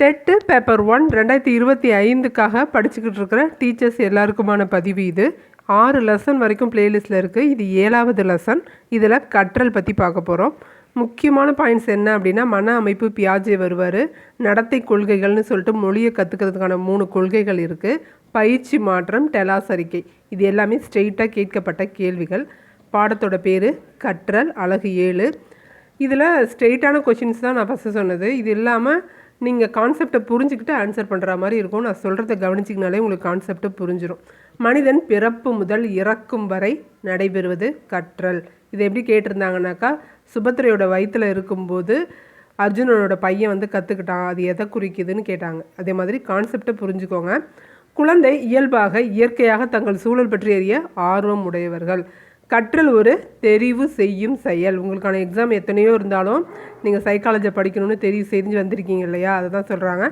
TET paper one ரெண்டாயிரத்தி இருபத்தி ஐந்துக்காக படிச்சுக்கிட்டு இருக்கிற டீச்சர்ஸ் எல்லாருக்குமான பதிவு இது. ஆறு லெசன் வரைக்கும் பிளேலிஸ்ட்டில் இருக்குது இது ஏழாவது லெசன் இதில் கற்றல் பற்றி பார்க்க போகிறோம் முக்கியமான பாயிண்ட்ஸ் என்ன அப்படின்னா மன அமைப்பு பியாஜே வருவார். நடத்தை கொள்கைகள்னு சொல்லிட்டு மொழியை கற்றுக்கிறதுக்கான மூணு கொள்கைகள் இருக்குது பயிற்சி மாற்றம் டெலாஸ் அறிக்கை இது எல்லாமே ஸ்ட்ரெயிட்டாக கேட்கப்பட்ட கேள்விகள். பாடத்தோட பேர் கற்றல் அழகு ஏழு. இதில் ஸ்ட்ரெயிட்டான கொஷின்ஸ் தான் நான் ஃபஸ்ட்டு சொன்னது. இது இல்லாமல் நீங்கள் கான்செப்டை புரிஞ்சுக்கிட்டு ஆன்சர் பண்ணுற மாதிரி இருக்கும். நான் சொல்கிறத கவனிச்சிங்கனாலே உங்களுக்கு கான்செப்டை புரிஞ்சிடும் மனிதன் பிறப்பு முதல் இறக்கும் வரை நடைபெறுவது கற்றல். இதை எப்படி கேட்டிருந்தாங்கனாக்கா சுபத்திரையோட வயிற்றில் இருக்கும்போது அர்ஜுனனோட பையன் வந்து கற்றுக்கிட்டான் அது எதை குறிக்குதுன்னு கேட்டாங்க. அதே மாதிரி கான்செப்டை புரிஞ்சுக்கோங்க. குழந்தை இயல்பாக இயற்கையாக தங்கள் சூழல் பற்றி அறிய ஆர்வம் உடையவர்கள். கற்றல் ஒரு தெரிவு செய்யும் செயல். உங்களுக்கான எக்ஸாம் எத்தனையோ இருந்தாலும் நீங்கள் சைக்காலஜி படிக்கணும்னு தெரிவு செஞ்சு வந்திருக்கீங்க இல்லையா? அதை தான் சொல்கிறாங்க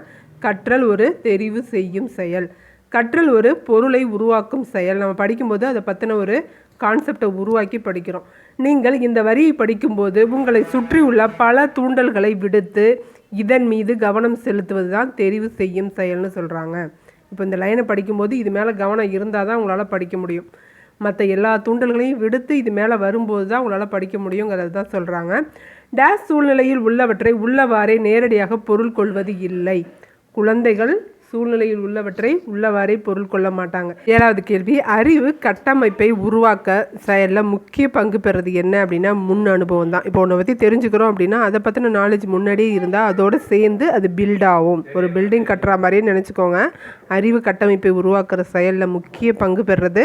கற்றல் ஒரு தெரிவு செய்யும் செயல். கற்றல் ஒரு பொருளை உருவாக்கும் செயல். நம்ம படிக்கும்போது அதை பற்றின ஒரு கான்செப்டை உருவாக்கி படிக்கிறோம். நீங்கள் இந்த வரியை படிக்கும்போது உங்களை சுற்றியுள்ள பல தூண்டல்களை விடுத்து இதன் மீது கவனம் செலுத்துவது தான் தெரிவு செய்யும் செயல்னு சொல்கிறாங்க இப்போ இந்த லைனை படிக்கும்போது இது மேலே கவனம் இருந்தால் தான் உங்களால் படிக்க முடியும். மற்ற எல்லா தூண்டல்களையும் விடுத்து இது மேலே வரும்போது தான் உங்களால் படிக்க முடியுங்கிறது தான் சொல்கிறாங்க டேஸ் சூழ்நிலையில் உள்ளவற்றை உள்ளவாறே நேரடியாக பொருள் கொள்வது இல்லை. குழந்தைகள் சூழ்நிலையில் உள்ளவற்றை உள்ளவாறே பொருள் கொள்ள மாட்டாங்க. ஏழாவது கேள்வி அறிவு கட்டமைப்பை உருவாக்க செயலில் முக்கிய பங்கு பெறது என்ன அப்படின்னா முன் அனுபவம் தான். இப்போ ஒன்றை பற்றி தெரிஞ்சுக்கிறோம் அப்படின்னா அதை பற்றின நாலேஜ் முன்னாடியே இருந்தால் அதோடு சேர்ந்து அது பில்ட் ஆகும். ஒரு பில்டிங் கட்டுற மாதிரியே நினச்சிக்கோங்க. அறிவு கட்டமைப்பை உருவாக்குற செயலில் முக்கிய பங்கு பெறுறது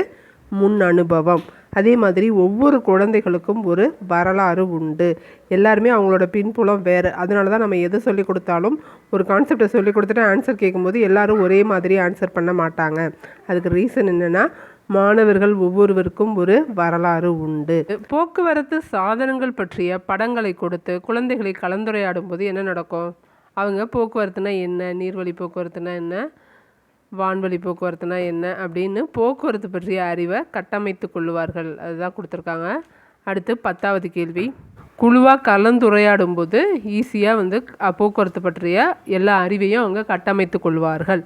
முன் அனுபவம். அதே மாதிரி ஒவ்வொரு குழந்தைகளுக்கும் ஒரு வரலாறு உண்டு. எல்லாருமே அவங்களோட பின்புலம் வேறு. அதனால தான் நம்ம எது சொல்லிக் கொடுத்தாலும் ஒரு கான்செப்டை சொல்லி கொடுத்துட்டு ஆன்சர் கேட்கும்போது எல்லாரும் ஒரே மாதிரி ஆன்சர் பண்ண மாட்டாங்க. அதுக்கு ரீசன் என்னென்னா மாணவர்கள் ஒவ்வொருவருக்கும் ஒரு வரலாறு உண்டு. போக்குவரத்து சாதனங்கள் பற்றிய படங்களை கொடுத்து குழந்தைகளை கலந்துரையாடும் போது என்ன நடக்கும்? அவங்க போக்குவரத்துனா என்ன? நீர்வழி போக்குவரத்துனா என்ன? வான்வழி போக்குவரத்துனா என்ன அப்படின்னு போக்குவரத்து பற்றிய அறிவை கட்டமைத்து கொள்ளுவார்கள். அதுதான் கொடுத்துருக்காங்க. அடுத்து பத்தாவது கேள்வி. குழுவாக கலந்துரையாடும் போது ஈஸியாக வந்து போக்குவரத்து பற்றிய எல்லா அறிவையும் அவங்க கட்டமைத்து கொள்வார்கள்.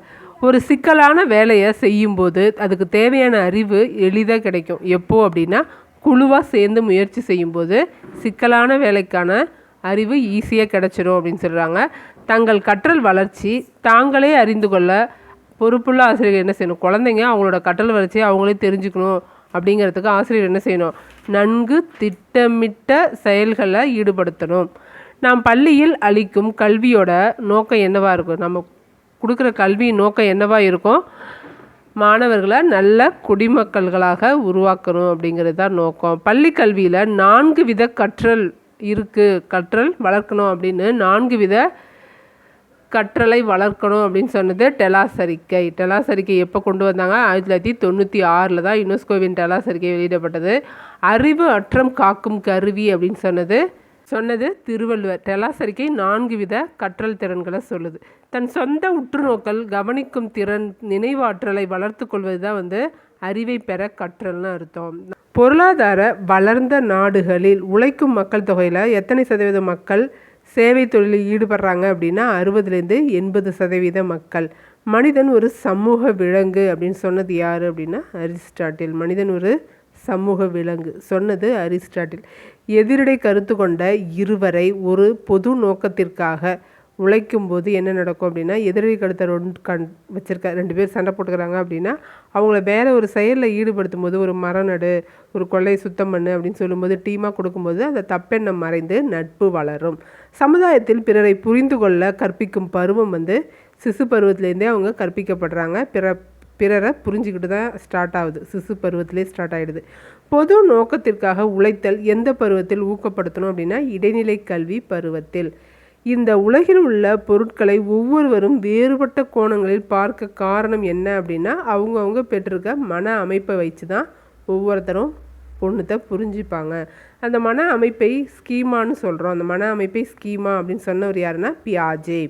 ஒரு சிக்கலான வேலையை செய்யும்போது அதுக்கு தேவையான அறிவு எளிதாக கிடைக்கும். எப்போது அப்படின்னா குழுவாக சேர்ந்து முயற்சி செய்யும்போது சிக்கலான வேலைக்கான அறிவு ஈஸியாக கிடைச்சிடும் அப்படின்னு சொல்கிறாங்க தங்கள் கற்றல் வளர்ச்சி தாங்களே அறிந்து கொள்ள பொறுப்புள்ள ஆசிரியர் என்ன செய்யணும்? குழந்தைங்க அவங்களோட கற்றல் வளர்ச்சியை அவங்களே தெரிஞ்சுக்கணும் அப்படிங்கிறதுக்கு ஆசிரியர் என்ன செய்யணும்? நன்கு திட்டமிட்ட செயல்களை ஈடுபடுத்தணும். நாம் பள்ளியில் அளிக்கும் கல்வியோட நோக்கம் என்னவாக இருக்கும்? நம்ம கொடுக்குற கல்வி நோக்கம் என்னவாக இருக்கும்? மாணவர்களை நல்ல குடிமக்கள்களாக உருவாக்கணும் அப்படிங்கிறது தான் நோக்கம். பள்ளி கல்வியில் நான்கு வித கற்றல் இருக்குது கற்றல் வளர்க்கணும் அப்படின்னு நான்கு வித கற்றலை வளர்க்கணும் அப்படின்னு சொன்னது டெலாஸ் அறிக்கை டெலாஸ் அறிக்கை எப்போ கொண்டு வந்தாங்க? ஆயிரத்தி தொள்ளாயிரத்தி தொண்ணூற்றி ஆறில் தான் யுனெஸ்கோவின் டெலாஸ் அறிக்கை வெளியிடப்பட்டது. அறிவு அற்றம் காக்கும் கருவி அப்படின்னு சொன்னது. சொன்னது திருவள்ளுவர். டெலாஸ் அறிக்கை நான்கு வித கற்றல் திறன்களை சொல்லுது. தன் சொந்த உற்றுநோக்கல் கவனிக்கும் திறன் நினைவாற்றலை வளர்த்து கொள்வது தான் வந்து அறிவை பெற கற்றல்னு அர்த்தம். பொருளாதார வளர்ந்த நாடுகளில் உழைக்கும் மக்கள் தொகையில் எத்தனை சதவீத மக்கள் சேவை தொழிலில் ஈடுபடுறாங்க அப்படின்னா அறுபதுலேருந்து எண்பது சதவீத மக்கள். மனிதன் ஒரு சமூக விலங்கு அப்படின்னு சொன்னது யார் அப்படின்னா அரிஸ்டாட்டில். மனிதன் ஒரு சமூக விலங்கு சொன்னது அரிஸ்டாட்டில். எதிரடை கருத்து கொண்ட இருவரை ஒரு பொது நோக்கத்திற்காக உழைக்கும் போது என்ன நடக்கும் அப்படின்னா எதிரடி கடுத்த ரெண்டு கண் வச்சுருக்க ரெண்டு பேர் சண்டை போட்டுக்கிறாங்க அப்படின்னா அவங்கள வேறு ஒரு செயலில் ஈடுபடுத்தும் போது ஒரு மரம் நடு ஒரு கொள்ளையை சுத்தம் பண்ணு அப்படின்னு சொல்லும்போது டீமாக கொடுக்கும்போது அந்த தப்பெண்ணம் மறைந்து நட்பு வளரும். சமுதாயத்தில் பிறரை புரிந்து கொள்ள கற்பிக்கும் பருவம் வந்து சிசு பருவத்திலேருந்தே அவங்க கற்பிக்கப்படுறாங்க. பிற பிறரை புரிஞ்சுக்கிட்டு தான் ஸ்டார்ட் ஆகுது. சிசு பருவத்திலே ஸ்டார்ட் ஆகிடுது பொது நோக்கத்திற்காக உழைத்தல் எந்த பருவத்தில் ஊக்கப்படுத்தணும் அப்படின்னா இடைநிலை கல்வி பருவத்தில். இந்த உலகில் உள்ள பொருட்களை ஒவ்வொருவரும் வேறுபட்ட கோணங்களில் பார்க்க காரணம் என்ன அப்படின்னா அவங்கவுங்க பெற்றிருக்க மன அமைப்பை வச்சு தான் ஒவ்வொருத்தரும் பொண்ணுத்தை புரிஞ்சுப்பாங்க. அந்த மன அமைப்பை ஸ்கீமான்னு சொல்கிறோம் அந்த மன அமைப்பை ஸ்கீமா அப்படின்னு சொன்னவர் யாருன்னா பியாஜே.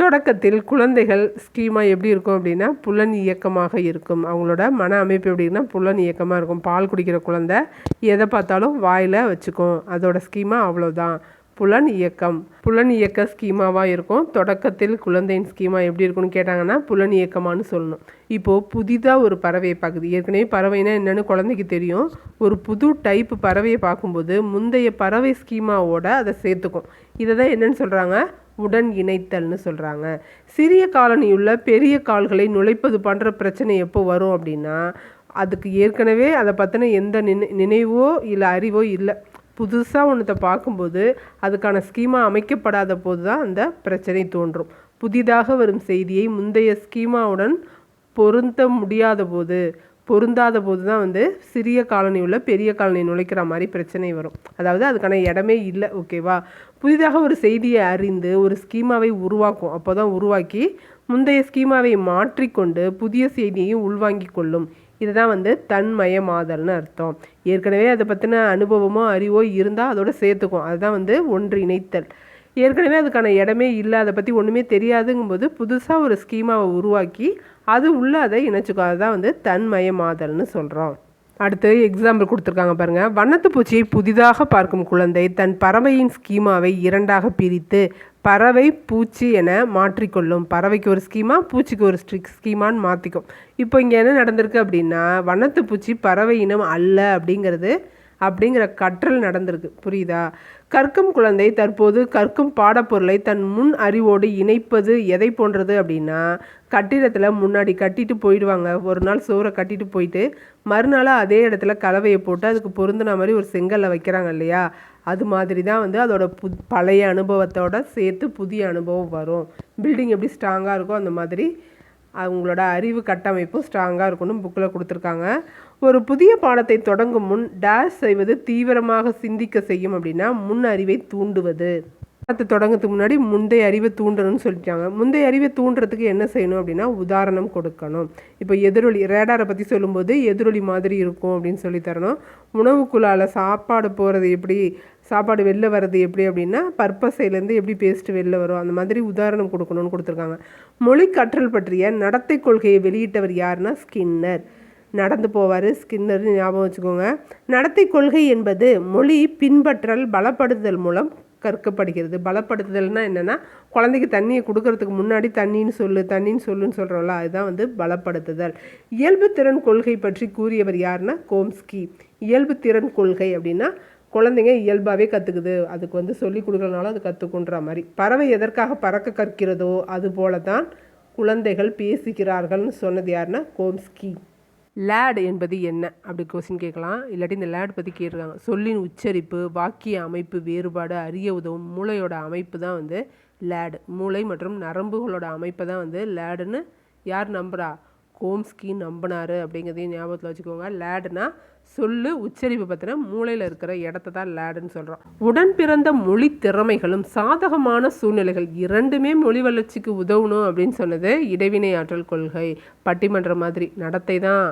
தொடக்கத்தில் குழந்தைகள் ஸ்கீமா எப்படி இருக்கும் அப்படின்னா புலன் இயக்கமாக இருக்கும். அவங்களோட மன அமைப்பு எப்படின்னா புலன் இயக்கமாக இருக்கும். பால் குடிக்கிற குழந்தை எதை பார்த்தாலும் வாயில் வச்சுக்கும். அதோட ஸ்கீமா அவ்வளோதான் புலன் இயக்கம். புலன் இயக்க ஸ்கீமாவாக இருக்கும். தொடக்கத்தில் குழந்தையின் ஸ்கீமா எப்படி இருக்கும்னு கேட்டாங்கன்னா புலன் இயக்கமான்னு சொல்லணும். இப்போது புதிதாக ஒரு பறவையை பார்க்குது ஏற்கனவே பறவைனா என்னென்னு குழந்தைக்கு தெரியும். ஒரு புது டைப் பறவையை பார்க்கும்போது முந்தைய பறவை ஸ்கீமாவோட அதை சேர்த்துக்கும். இதை தான் என்னென்னு சொல்கிறாங்க உடன் இணைத்தல்னு சொல்கிறாங்க சிறிய காலனியுள்ள பெரிய கால்களை நுழைப்பது பண்ணுற பிரச்சனை எப்போ வரும் அப்படின்னா அதுக்கு ஏற்கனவே அதை பற்றின எந்த நினை நினைவோ இல்லை அறிவோ இல்லை புதுசாக ஒன்றத்தை பார்க்கும்போது அதுக்கான ஸ்கீமா அமைக்கப்படாத போது தான் அந்த பிரச்சனை தோன்றும். புதிதாக வரும் செய்தியை முந்தைய ஸ்கீமாவுடன் பொருந்த முடியாத போது பொருந்தாத போது தான் வந்து சிறிய காலனி உள்ள பெரிய காலனி நுழைக்கிற மாதிரி பிரச்சனை வரும். அதாவது அதுக்கான இடமே இல்லை ஓகேவா புதிதாக ஒரு செய்தியை அறிந்து ஒரு ஸ்கீமாவை உருவாக்கும். அப்போ தான் உருவாக்கி முந்தைய ஸ்கீமாவை மாற்றிக்கொண்டு புதிய செய்தியையும் உள்வாங்கிக் கொள்ளும். இதுதான் வந்து தன்மயமாதல்னு அர்த்தம். ஏற்கனவே அதை பற்றின அனுபவமோ அறிவோ இருந்தால் அதோட சேர்த்துக்கும் அதுதான் வந்து ஒன்று இணைத்தல் ஏற்கனவே அதுக்கான இடமே இல்லை அதை பற்றி ஒன்றுமே தெரியாதுங்கும்போது புதுசாக ஒரு ஸ்கீமாவை உருவாக்கி அது உள்ளே அதை இணைச்சிக்கும். அதுதான் வந்து தன்மயமாதல்னு சொல்கிறோம் அடுத்து எக்ஸாம்பிள் கொடுத்துருக்காங்க பாருங்கள் வண்ணத்து பூச்சியை புதிதாக பார்க்கும் குழந்தை தன் பறவையின் ஸ்கீமாவை இரண்டாக பிரித்து பறவை பூச்சி என மாற்றிக்கொள்ளும். பறவைக்கு ஒரு ஸ்கீமா பூச்சிக்கு ஒரு ஸ்ட்ரிக் ஸ்கீமான்னு மாற்றிக்கும் இப்போ இங்கே என்ன நடந்திருக்கு அப்படின்னா வண்ணத்து பூச்சி பறவை இனம் அல்ல அப்படிங்கிறது அப்படிங்கிற கற்றல் நடந்திருக்கு. புரியுதா? கற்கும் குழந்தை தற்போது கற்கும் பாடப்பொருளை தன் முன் அறிவோடு இணைப்பது எதை போன்றது அப்படின்னா கட்டிடத்தில் முன்னாடி கட்டிட்டு போயிடுவாங்க. ஒரு நாள் சோறை கட்டிட்டு போயிட்டு மறுநாள் அதே இடத்துல கலவையை போட்டு அதுக்கு பொருந்தின மாதிரி ஒரு செங்கல்ல வைக்கிறாங்க இல்லையா? அது மாதிரி தான் வந்து அதோட பு பழைய அனுபவத்தோட சேர்த்து புதிய அனுபவம் வரும். பில்டிங் எப்படி ஸ்ட்ராங்காக இருக்கோ அந்த மாதிரி அவங்களோட அறிவு கட்டமைப்பும் ஸ்ட்ராங்காக இருக்கணும் புக்கில் கொடுத்துருக்காங்க. ஒரு புதிய பாடத்தை தொடங்கும் முன் டேஷ் செய்வது தீவிரமாக சிந்திக்க செய்யும் அப்படின்னா முன் அறிவை தூண்டுவது. பாடத்தை தொடங்கிறதுக்கு முன்னாடி முந்தைய அறிவை தூண்டணும்னு சொல்லிட்டாங்க. முந்தைய அறிவை தூண்டுறதுக்கு என்ன செய்யணும் அப்படின்னா உதாரணம் கொடுக்கணும். இப்போ எதிரொலி ரேடாரை பற்றி சொல்லும்போது எதிரொலி மாதிரி இருக்கும் அப்படின்னு சொல்லி தரணும். உணவுக்குள்ளால் சாப்பாடு போகிறது எப்படி சாப்பாடு வெளில வர்றது எப்படி அப்படின்னா பற்பசையிலேருந்து எப்படி பேஸ்ட்டு வெளில வரும் அந்த மாதிரி உதாரணம் கொடுக்கணும்னு கொடுத்துருக்காங்க. மொழி கற்றல் பற்றிய நடத்தை கொள்கையை வெளியிட்டவர் யாருன்னா ஸ்கின்னர். நடந்து போவார். ஸ்கின்னர் ஞாபகம் வச்சுக்கோங்க. நடத்தை கொள்கை என்பது மொழி பின்பற்றல் பலப்படுத்துதல் மூலம் கற்கப்படுகிறது பலப்படுத்துதல்னால் என்னென்னா குழந்தைக்கு தண்ணியை கொடுக்கறதுக்கு முன்னாடி தண்ணின்னு சொல்லு தண்ணின்னு சொல்லுன்னு சொல்கிறோம்ல அதுதான் வந்து பலப்படுத்துதல். இயல்பு திறன் கொள்கை பற்றி கூறியவர் யாருன்னா கோம்ஸ்கி. இயல்பு திறன் கொள்கை அப்படின்னா குழந்தைங்க இயல்பாகவே கற்றுக்குது அதுக்கு வந்து சொல்லி கொடுக்கறனால அது கற்றுக்குன்ற மாதிரி. பறவை எதற்காக பறக்க கற்கிறதோ அது போல தான் குழந்தைகள் பேசுகிறார்கள்னு சொன்னது யாருன்னா கோம்ஸ்கி. லேட் என்பது என்ன? அப்படி கொஸ்டின் கேட்கலாம். இல்லாட்டி இந்த லேட் பற்றி கேட்டிருக்காங்க. சொல்லின் உச்சரிப்பு வாக்கிய அமைப்பு வேறுபாடு அறிய உதவும் மூளையோட அமைப்பு தான் வந்து லேடு. மூளை மற்றும் நரம்புகளோட அமைப்பை தான் வந்து லேடுன்னு யார் நம்புகிறா ஓம்ஸ்கி நம்பினாரு அப்படிங்கிறதையும் ஞாபகத்தில் வச்சுக்கோங்க. லேடுனா சொல்லு உச்சரிப்பு பற்றின மூளையில் இருக்கிற இடத்த தான் லேடுன்னு சொல்கிறோம் உடன் பிறந்த மொழி திறமைகளும் சாதகமான சூழ்நிலைகள் இரண்டுமே மொழி வளர்ச்சிக்கு உதவணும் அப்படின்னு சொன்னது இடைவினை ஆற்றல் கொள்கை பட்டிமன்றம் மாதிரி நடத்தை தான்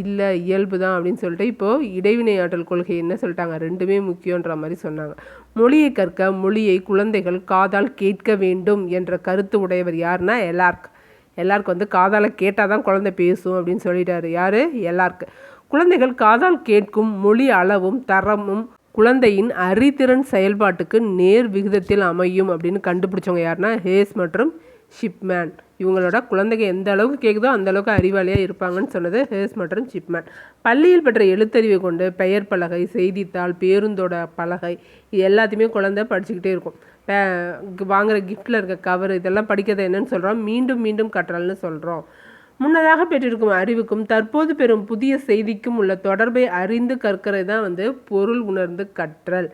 இல்லை இயல்பு தான் அப்படின்னு சொல்லிட்டு இப்போது இடைவினை ஆற்றல் கொள்கை என்ன சொல்லிட்டாங்க? ரெண்டுமே முக்கியன்ற மாதிரி சொன்னாங்க. மொழியை கற்க மொழியை குழந்தைகள் காதால் கேட்க வேண்டும் என்ற கருத்து உடையவர் யாருன்னா எலார்க். எல்லாருக்கும் வந்து காதால் கேட்டால் தான் குழந்தை பேசும் அப்படின்னு சொல்லிட்டாரு. யார்? எல்லாருக்கு. குழந்தைகள் காதால் கேட்கும் மொழி அளவும் தரமும் குழந்தையின் அறிதிறன் செயல்பாட்டுக்கு நேர் விகிதத்தில் அமையும் அப்படின்னு கண்டுபிடிச்சவங்க யாருன்னா ஹேஸ் மற்றும் ஷிப்மேன். இவங்களோட குழந்தைங்க எந்த அளவுக்கு கேட்குதோ அந்த அளவுக்கு அறிவாளியாக இருப்பாங்கன்னு சொன்னது ஹேஸ் மற்றும் ஷிப்மேன். பள்ளியில் பெற்ற எழுத்தறிவை கொண்டு பெயர் பலகை செய்தித்தாள் பேருந்தோட பலகை இது எல்லாத்தையுமே குழந்தை படிச்சுக்கிட்டே இருக்கும். வாங்குகிற கிஃப்டில் இருக்க கவர் இதெல்லாம் படிக்கிறது என்னன்னு சொல்கிறோம் மீண்டும் மீண்டும் கற்றல்னு சொல்கிறோம் முன்னதாக பெற்றிருக்கும் அறிவுக்கும் தற்போது பெறும் புதிய செய்திக்கும் உள்ள தொடர்பை அறிந்து கற்கிறது தான் வந்து பொருள் உணர்ந்து கற்றல்.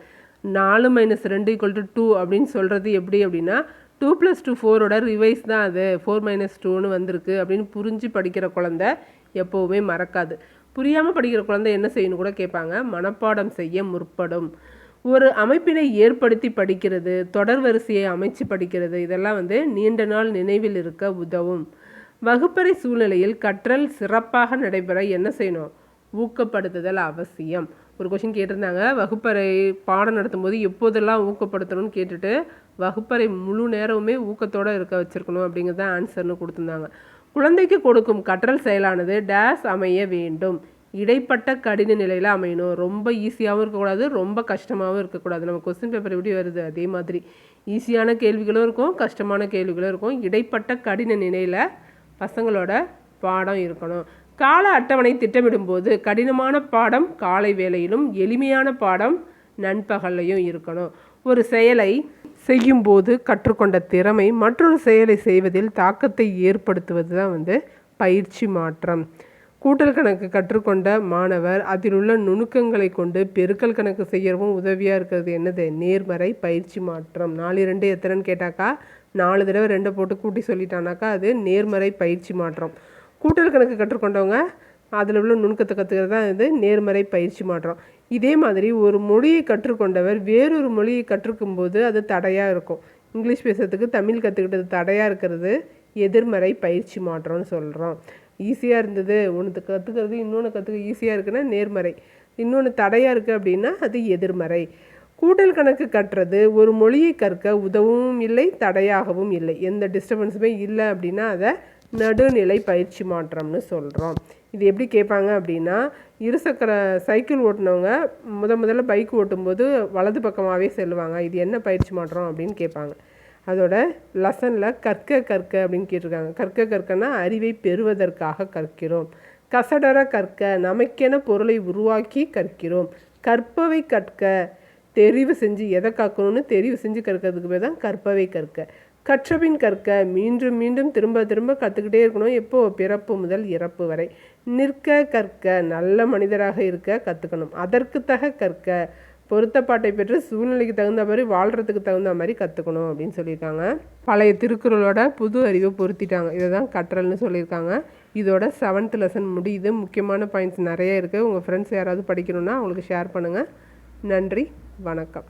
நாலு மைனஸ் ரெண்டு ஈக்குவல் டு டூ அப்படின்னு சொல்கிறது எப்படி அப்படின்னா டூ ப்ளஸ் டூ ஃபோரோட ரிவைஸ் தான் அது. ஃபோர் மைனஸ் டூன்னு வந்திருக்கு அப்படின்னு புரிஞ்சு படிக்கிற குழந்த எப்போவுமே மறக்காது. புரியாமல் படிக்கிற குழந்தை என்ன செய்யணும் கூட கேட்பாங்க. மனப்பாடம் செய்ய முற்படும். ஒரு அமைப்பினை ஏற்படுத்தி படிக்கிறது தொடர் வரிசையை அமைச்சு படிக்கிறது இதெல்லாம் வந்து நீண்ட நாள் நினைவில் இருக்க உதவும். வகுப்பறை சூழ்நிலையில் கற்றல் சிறப்பாக நடைபெற என்ன செய்யணும்? ஊக்கப்படுத்துதல் அவசியம். ஒரு கொஷின் கேட்டிருந்தாங்க. வகுப்பறை பாடம் நடத்தும்போது எப்போதெல்லாம் ஊக்கப்படுத்தணும்னு கேட்டுட்டு வகுப்பறை முழு நேரமுமே ஊக்கத்தோடு இருக்க வச்சுருக்கணும் அப்படிங்கிறது தான் ஆன்சர்னு கொடுத்துருந்தாங்க. குழந்தைக்கு கொடுக்கும் கற்றல் செயலானது டேஸ் அமைய வேண்டும். இடைப்பட்ட கடின நிலையில் அமையணும். ரொம்ப ஈஸியாகவும் இருக்கக்கூடாது ரொம்ப கஷ்டமாகவும் இருக்கக்கூடாது. நம்ம கொஸ்டின் பேப்பர் எப்படி வருது? அதே மாதிரி. ஈஸியான கேள்விகளும் இருக்கும் கஷ்டமான கேள்விகளும் இருக்கும். இடைப்பட்ட கடின நிலையில் பசங்களோட பாடம் இருக்கணும். கால அட்டவணை திட்டமிடும்போது கடினமான பாடம் காலை வேளையிலும் எளிமையான பாடம் நண்பகல்லையும் இருக்கணும். ஒரு செயலை செய்யும்போது கற்றுக்கொண்ட திறமை மற்றொரு செயலை செய்வதில் தாக்கத்தை ஏற்படுத்துவது தான் வந்து பயிற்சி மாற்றம். கூட்டல் கணக்கு கற்றுக்கொண்ட மாணவர் அதில் உள்ள நுணுக்கங்களை கொண்டு பெருக்கல் கணக்கு செய்யவும் உதவியாக இருக்கிறது என்னது? நேர்மறை பயிற்சி மாற்றம். நாலு ரெண்டு எத்தனைன்னு கேட்டாக்கா நாலு தடவை ரெண்டை போட்டு கூட்டி சொல்லிட்டானாக்கா அது நேர்மறை பயிற்சி மாற்றம். கூட்டல் கணக்கு கற்றுக்கொண்டவங்க அதில் உள்ள நுணுக்கத்தை கற்றுக்கிறது தான் இது நேர்மறை பயிற்சி மாற்றம். இதே மாதிரி ஒரு மொழியை கற்றுக்கொண்டவர் வேறொரு மொழியை கற்றுக்கும் போது அது தடையாக இருக்கும். இங்கிலீஷ் பேசுறதுக்கு தமிழ் கற்றுக்கிட்டது தடையாக இருக்கிறது எதிர்மறை பயிற்சி மாற்றம்னு சொல்கிறோம் ஈஸியாக இருந்தது. ஒன்று கற்றுக்கிறது இன்னொன்று கற்றுக்க ஈஸியாக இருக்குன்னா நேர்மறை. இன்னொன்று தடையாக இருக்குது அப்படின்னா அது எதிர்மறை. கூட்டல் கணக்கு கட்டுறது ஒரு மொழியை கற்க உதவும் இல்லை தடையாகவும் இல்லை. எந்த டிஸ்டர்பன்ஸுமே இல்லை அப்படின்னா அதை நடுநிலை பயிற்சி மாற்றம்னு சொல்கிறோம் இது எப்படி கேட்பாங்க அப்படின்னா இருசக்கர சைக்கிள் ஓட்டினவங்க முத முதல்ல பைக் ஓட்டும்போது வலது பக்கமாகவே செல்லுவாங்க. இது என்ன பயிற்சி மாற்றம் அப்படின்னு கேட்பாங்க. அதோட லெசனில் கற்க கற்க அப்படின்னு கேட்டிருக்காங்க. கற்க கற்கனா அறிவை பெறுவதற்காக கற்கிறோம். கசடர கற்க நமக்கென பொருளை உருவாக்கி கற்கிறோம். கற்பவை கற்க தெரிவு செஞ்சு எதை கற்கணும்னு தெரிவு செஞ்சு கற்கிறதுக்கு பேர் தான் கற்பவை கற்க. கற்றபின் கற்க மீண்டும் மீண்டும் திரும்ப திரும்ப கற்றுக்கிட்டே இருக்கணும். எப்போ? பிறப்பு முதல் இறப்பு வரை. நிற்க கற்க நல்ல மனிதராக இருக்க கற்றுக்கணும் அதற்கு தக கற்க பொருத்தப்பாட்டை பெற்று சூழ்நிலைக்கு தகுந்த மாதிரி வாழ்கிறதுக்கு தகுந்த மாதிரி கற்றுக்கணும் அப்படின்னு சொல்லியிருக்காங்க. பழைய திருக்குறளோட புது அறிவை பொருத்திட்டாங்க. இதை தான் கற்றல்னு சொல்லியிருக்காங்க. இதோட செவன்த் லெசன் முடியுது. முக்கியமான பாயிண்ட்ஸ் நிறைய இருக்குது உங்கள் ஃப்ரெண்ட்ஸ் யாராவது படிக்கணும்னா அவங்களுக்கு ஷேர் பண்ணுங்கள் நன்றி. வணக்கம்.